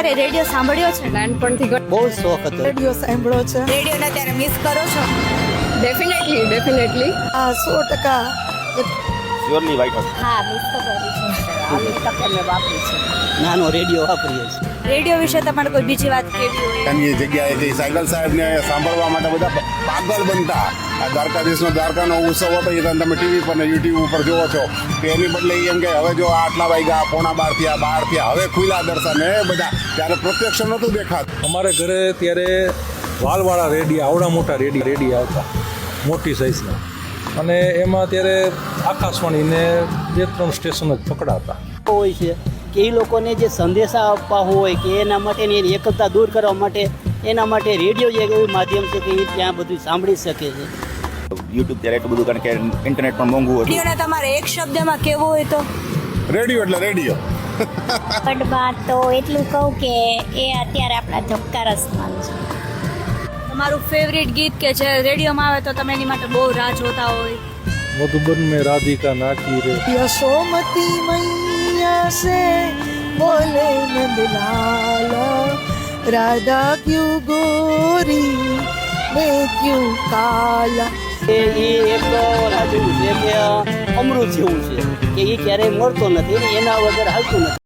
ક્યારે રેડિયો સાંભળ્યો છે? નાનપણથી બહુ શોખ હતો. રેડિયો સાંભળ્યો છે? રેડિયોને ત્યારે મિસ કરો છો? ડેફિનેટલી ડેફિનેટલી આ સો ટકા શ્યોરલી વાઇટ હાઉસ હા મિસ તો કરું છું. નાનો રેડિયો વાપરીએ છીએ. રેડિયો વિશે તમારે કોઈ બીજી વાત કેવી હોય? એની જગ્યાએથી સાયકલ સાહેબને સાંભળવા માટે બધા પાગલ બનતા. આ દ્વારકાધીશનો દ્વારકાનો ઉત્સવ હતો એ તમે ટીવી પર ને યુટ્યુબ ઉપર જોવો છો. કે એની બદલે એમ કે હવે જો આ આટલા વાગ્યા પોણા બાર થયા બાર થયા હવે ખુલ્લા દર્શન. એ બધા. ત્યારે પ્રત્યક્ષ નહોતું દેખાતું. અમારે ઘરે ત્યારે વાલવાળા રેડી આવડા મોટા રેડી રેડી આવતા. મોટી સાઇઝના અને એમાં ત્યારે આકાશવાણીને બે ત્રણ સ્ટેશન જ પકડાતા. હોય છે કે એ લોકોને જે સંદેશા આપવા હોય કે એના માટેની એની એકલતા દૂર કરવા માટે એના માટે રેડિયો જે એવું માધ્યમ છે કે એ ત્યાં બધું સાંભળી શકે છે. યુટ્યુબ ત્યારે એટલું બધું કારણ કે ઇન્ટરનેટ પણ મોંઘું હતું. રેડિયોને તમારે એક શબ્દમાં કેવું હોય તો? રેડિયો એટલે રેડિયો. પણ તો એટલું કહું કે એ અત્યારે આપણા ધબકાર સમાન છે. તમારું ફેવરિટ ગીત કે જે રેડિયોમાં આવે તો તમે એની માટે બહુ રાહ જોતા હોય? મધુબન મેં રાધિકા નાચી રે यशोमती मैया से बोले नंदलाल राधा क्यों गोरी मैं क्यों काला એ એ એક રાજુ છે કે અમૃત જેવું છે કે એ ક્યારેય મળતો નથી ને એના વગર હાલતું નથી